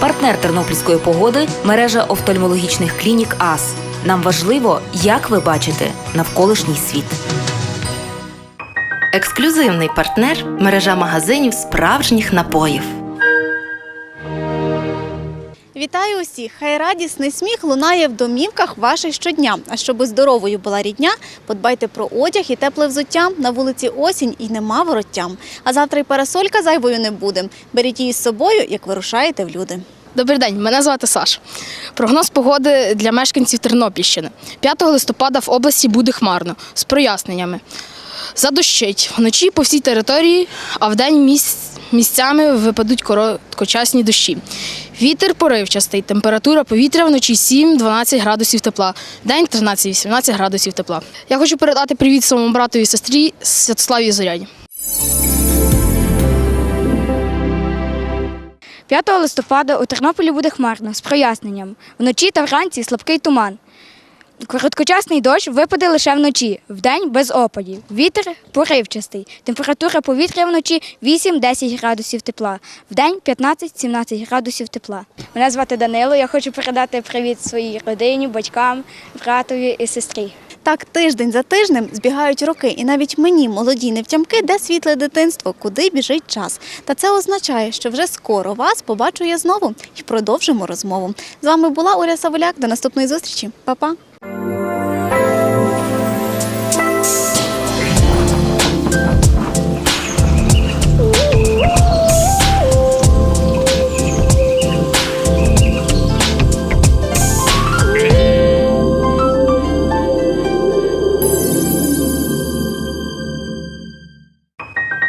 Партнер тернопільської погоди мережа офтальмологічних клінік АС. Нам важливо, як ви бачите навколишній світ. Ексклюзивний партнер мережа магазинів справжніх напоїв. Вітаю усіх! Хай радісний сміх лунає в домівках ваших щодня. А щоб здоровою була рідня, подбайте про одяг і тепле взуття. На вулиці осінь і нема вороттям. А завтра й парасолька зайвою не буде. Беріть її з собою, як вирушаєте в люди. Добрий день, мене звати Саш. Прогноз погоди для мешканців Тернопільщини. 5 листопада в області буде хмарно з проясненнями. Задощить вночі по всій території, а вдень місць, місцями випадуть короткочасні дощі. Вітер поривчастий, температура повітря вночі 7-12 градусів тепла, вдень 13-18 градусів тепла. Я хочу передати привіт своєму брату і сестрі Святославі Зоряні. 5 листопада у Тернополі буде хмарно з проясненням. Вночі та вранці слабкий туман. Короткочасний дощ випаде лише вночі, вдень без опадів. Вітер поривчастий. Температура повітря вночі 8-10 градусів тепла, вдень 15-17 градусів тепла. Мене звати Данило. Я хочу передати привіт своїй родині, батькам, братові і сестрі. Так, тиждень за тижнем збігають роки, і навіть мені, молоді невтямки, де світле дитинство, куди біжить час. Та це означає, що вже скоро вас побачу я знову і продовжимо розмову. З вами була Оля Саволяк. До наступної зустрічі. Па-па!